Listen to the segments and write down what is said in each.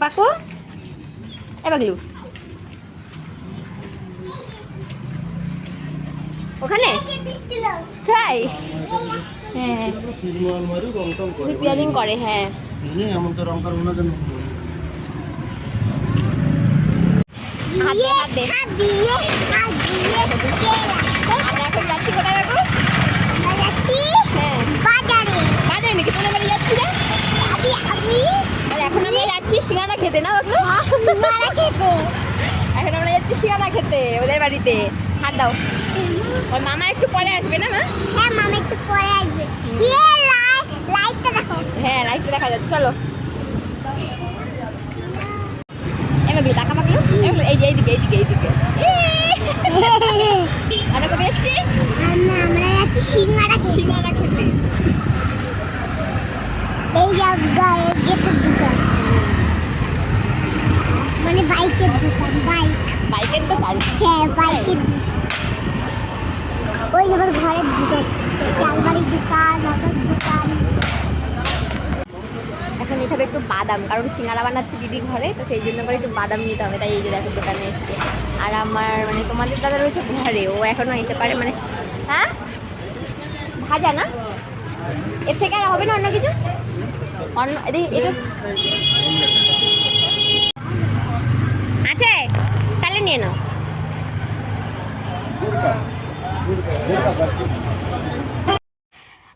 পাকু। এ বাগলু ওখানে? তাই হ্যাঁ। রিপেয়ারিং করে হ্যাঁ। এমন তো রং করব না কেন হাতে হাতে আমরা এখন যাচ্ছি কোথায় বাবু হ্যাঁ বাজারে নাকি তোমরা বাড়ি যাচ্ছি না আর এখন আমরা যাচ্ছি সিঙ্গারা খেতে না বাবু এখন আমরা যাচ্ছি সিঙ্গারা খেতে ওদের বাড়িতে। হাত দাও। ওর মামা একটু পরে আসবে না মা? হ্যাঁ লাইটটা দেখা। যাচ্ছে চলো। এবার টাকা মাগলো এবার এই যে এইদিকে এইদিকে এইদিকে। আমরা কোথায় যাচ্ছি? আমরা যাচ্ছি সিঙ্গারা খেতে। সিঙ্গারা খেতে। এই জায়গায় বাইকের দোকান বাইক বাইকের দোকান হ্যাঁ বাইকের ওই আমার ঘরের দোকান চালবাড়ির দোকান এখন নিতে হবে একটু বাদাম, কারণ সিঙ্গারা বানাচ্ছে দিদি ঘরে, তো সেই জন্য করে একটু বাদাম নিতে হবে, তাই এই যে দেখো দোকানে এসছে। আর আমার মানে তোমাদের দাদা রয়েছে ঘরে, ও এখনও এসে পারে মানে হ্যাঁ? ভাজা না? এর থেকে আর হবে না অন্য কিছু? অন্য এটা আছে? তাহলে নিয়ে নাও।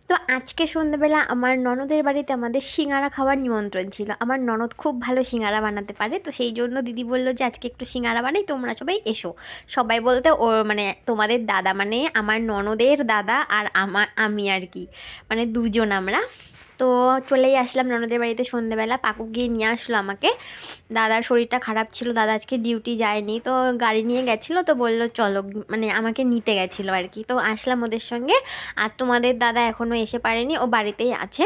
তো আজকে সন্ধ্যাবেলা আমার ননদের বাড়িতে আমাদের সিঙ্গারা খাওয়ার নিমন্ত্রণ ছিল। আমার ননদ খুব ভালো সিঙ্গারা বানাতে পারে, তো সেই জন্য দিদি বলল যে, আজকে একটু সিঙ্গারা বানাই, তোমরা সবাই এসো। সবাই বলতে, ও মানে তোমাদের দাদা মানে আমার ননদের দাদা আর আমার আমি আর কি। মানে দুজন আমরা। তো চলেই আসলাম ননদের বাড়িতে সন্ধ্যেবেলা পাকু গিয়ে নিয়ে আসলো আমাকে। দাদার শরীরটা খারাপ ছিল, দাদা আজকে ডিউটি যায়নি। তো গাড়ি নিয়ে গেছিল, তো বলল, চলো। মানে আমাকে নিতে গেছিল আর কি। তো আসলাম ওদের সঙ্গে। আর তোমাদের দাদা এখনও এসে পারেনি, ও বাড়িতেই আছে।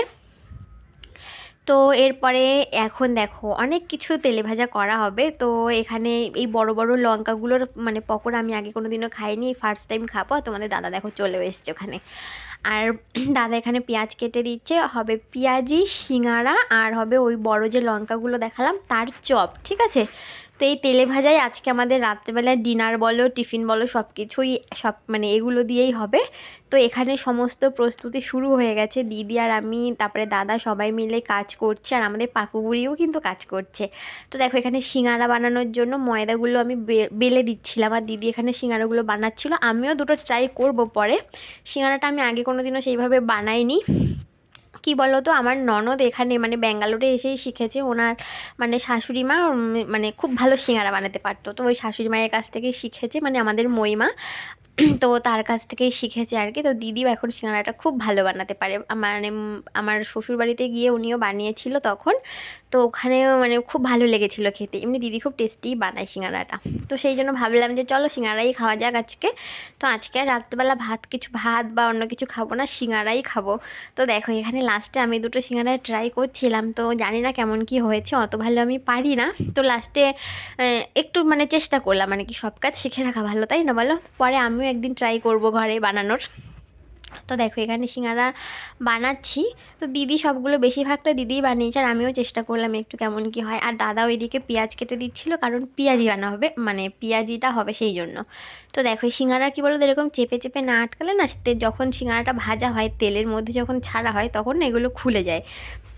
তো এরপরে এখন দেখো অনেক কিছু তেলে ভাজা করা হবে। তো এখানে এই বড় বড় লঙ্কাগুলোর মানে পকোড়া আমি আগে কোনো দিনও খাইনি ফার্স্ট টাইম খাব। তোমাদের দাদা দেখো চলে এসছে ওখানে। আর দাদা এখানে পেঁয়াজ কেটে দিচ্ছে, হবে পেঁয়াজি সিঙাড়া আর হবে ওই বড় যে লঙ্কাগুলো দেখালাম, তার চপ, ঠিক আছে? তো এই তেলে ভাজাই আজকে আমাদের রাত্রেবেলায় ডিনার বলো টিফিন বলো সব কিছুই সব মানে এগুলো দিয়েই হবে। তো এখানে সমস্ত প্রস্তুতি শুরু হয়ে গেছে। দিদি আর আমি, তারপরে দাদা সবাই মিলে কাজ করছে আর আমাদের পাকুবুড়িও কিন্তু কাজ করছে। তো দেখো এখানে সিঙ্গারা বানানোর জন্য ময়দাগুলো আমি বেলে দিচ্ছিলাম আর দিদি এখানে সিঙ্গারাগুলো বানাচ্ছিল। আমিও দুটো ট্রাই করব পরে। সিঙ্গারাটা আমি আগে কোনো দিনও সেইভাবে বানাইনি। কি বলতো? আমার ননদ এখানে মানে ব্যাঙ্গালোরে এসেই শিখেছে। ওনার মানে শাশুড়ি মা মানে খুব ভালো সিঙ্গারা বানাতে পারতো। তো ওই শাশুড়ি মায়ের কাছ থেকে শিখেছে মানে আমাদের মইমা তো তার কাছ থেকেই শিখেছে আর কি তো দিদিও এখন সিঙ্গারাটা খুব ভালো বানাতে পারে। মানে আমার শ্বশুর বাড়িতে গিয়ে উনিও বানিয়েছিল তখন। তো ওখানেও মানে খুব ভালো লেগেছিলো খেতে। এমনি দিদি খুব টেস্টি বানায় সিঙ্গারাটা। তো সেই জন্য ভাবলাম যে চলো সিঙ্গারাই খাওয়া যাক আজকে। তো আজকে রাত্রেবেলা ভাত কিছু ভাত বা অন্য কিছু খাব না, সিঙ্গারাই খাব। তো দেখো এখানে লাস্টে আমি দুটো সিঙ্গারা ট্রাই করছিলাম। তো জানি না কেমন কি হয়েছে, অত ভালো আমি পারি না। তো লাস্টে একটু মানে চেষ্টা করলাম মানে কি সব কাজ শিখে রাখা ভালো, তাই না বলো? পরে আমিও একদিন ট্রাই করব ঘরে বানানোর। তো দেখো, এখানে সিঙ্গারা বানাচ্ছি। তো দিদি সবগুলো বেশিরভাগটা দিদিই বানিয়েছে, আর আমিও চেষ্টা করলাম একটু কেমন কি হয়। আর দাদা ওইদিকে পেঁয়াজ কেটে দিচ্ছিল, কারণ পেঁয়াজি বানা হবে মানে পেঁয়াজিটা হবে সেই জন্য। তো দেখো সিঙ্গারা কী বলো এরকম চেপে চেপে না আটকালে না যখন সিঙ্গারাটা ভাজা হয়, তেলের মধ্যে যখন ছাড়া হয়, তখন এগুলো খুলে যায়।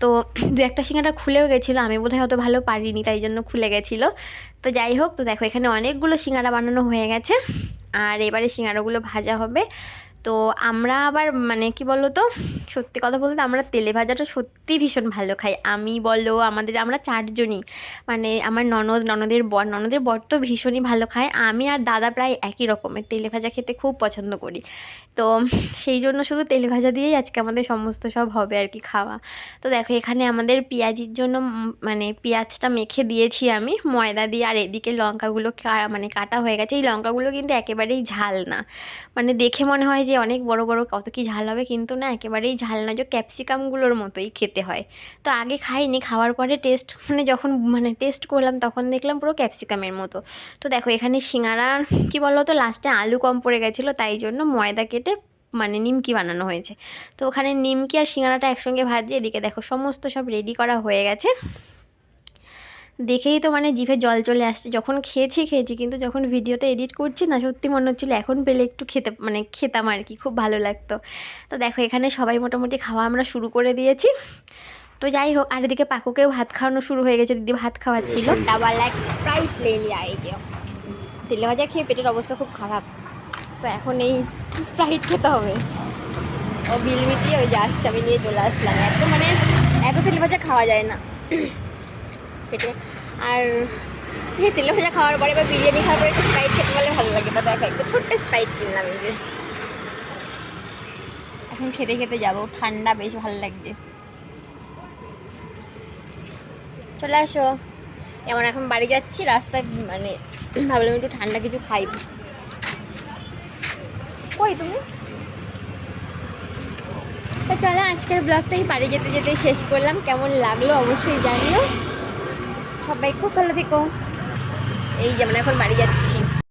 তো দু একটা সিঙ্গারা খুলেও গেছিল, আমি বোধহয় অত ভালো পারিনি, তাই জন্য খুলে গেছিল। তো যাই হোক, তো দেখো, এখানে অনেকগুলো সিঙ্গারা বানানো হয়ে গেছে। আর এবারে সিঙ্গারাগুলো ভাজা হবে। তো আমরা আবার মানে কি বলো তো সত্যি কথা বলতে আমরা তেলে ভাজাটা সত্যি ভীষণ ভালো খাই। আমি বলো, আমাদের, আমরা চারজনই। মানে আমার ননদ, ননদের বর ননদের বর তো ভীষণই ভালো খায়। আমি আর দাদা প্রায় একই রকমের তেলে ভাজা খেতে খুব পছন্দ করি। তো সেই জন্য শুধু তেলে ভাজা দিয়েই আজকে আমাদের সমস্ত সব হবে আর কি খাওয়া। তো দেখো, এখানে আমাদের পেঁয়াজির জন্য মানে পেঁয়াজটা মেখে দিয়েছি আমি। ময়দা দিয়ে আর এদিকে লঙ্কাগুলো মানে কাটা হয়ে গেছে। এই লঙ্কাগুলো কিন্তু একেবারেই ঝাল না। মানে দেখে মনে হয় যে অনেক বড় বড় কত কি ঝাল হবে কিন্তু না একেবারেই ঝাল না, যে ক্যাপসিকামগুলোর মতোই খেতে হয়। তো আগে খাইনি, খাওয়ার পরে টেস্ট মানে যখন মানে টেস্ট করলাম তখন দেখলাম পুরো ক্যাপসিকামের মতো। তো দেখো এখানে সিঙ্গারা, কি বলো তো লাস্টে আলু কম পড়ে গেছিল, তাই জন্য ময়দা কেটে মানে নিমকি বানানো হয়েছে। তো ওখানে নিমকি আর সিঙ্গারাটা একসঙ্গে ভাজি, এদিকে দেখো সমস্ত সব রেডি করা হয়ে গেছে। দেখেই তো মানে জিভে জল চলে আসছে। যখন খেয়েছি খেয়েছি, কিন্তু যখন ভিডিওতে এডিট করছি না, সত্যি মনে হচ্ছিল এখন পেলে একটু খেতে মানে খেতাম আর কি, খুব ভালো লাগতো। তো দেখো, এখানে সবাই মোটামুটি খাওয়া আমরা শুরু করে দিয়েছি। তো যাই হোক, আর এদিকে পাকুকেও ভাত খাওয়ানো শুরু হয়ে গেছে। দিদি ভাত খাওয়াচ্ছিল। স্প্রাইট তেলে ভাজা খেয়ে পেটের অবস্থা খুব খারাপ। তো এখন এই স্প্রাইট খেতে হবে। ও বিল মিটিয়ে ওই যে আসছে, আমি নিয়ে চলে আসলাম। এত মানে এত তেলে ভাজা খাওয়া যায় না। পেটে আর তেলে ভাজা খাওয়ার পরে বা বিরিয়ানি খাওয়ার পরে একটু স্প্রাইট খেতে পারলে ভালো লাগে। তো দেখো, একটা ছোট্ট স্প্রাইট কিনলাম এই যে। এখন খেতে খেতে যাব। ঠান্ডা বেশ ভালো লাগছে। চলে আসো। এমন এখন বাড়ি যাচ্ছি, রাস্তায় মানে ভাবলাম একটু ঠান্ডা কিছু খাই। কই তুমি? তা চলো, আজকের ব্লগটাই বাড়ি যেতে যেতে শেষ করলাম। কেমন লাগল অবশ্যই জানিও। সবাই খুব ভালো থেকো। এই যেমন এখন বাড়ি যাচ্ছি।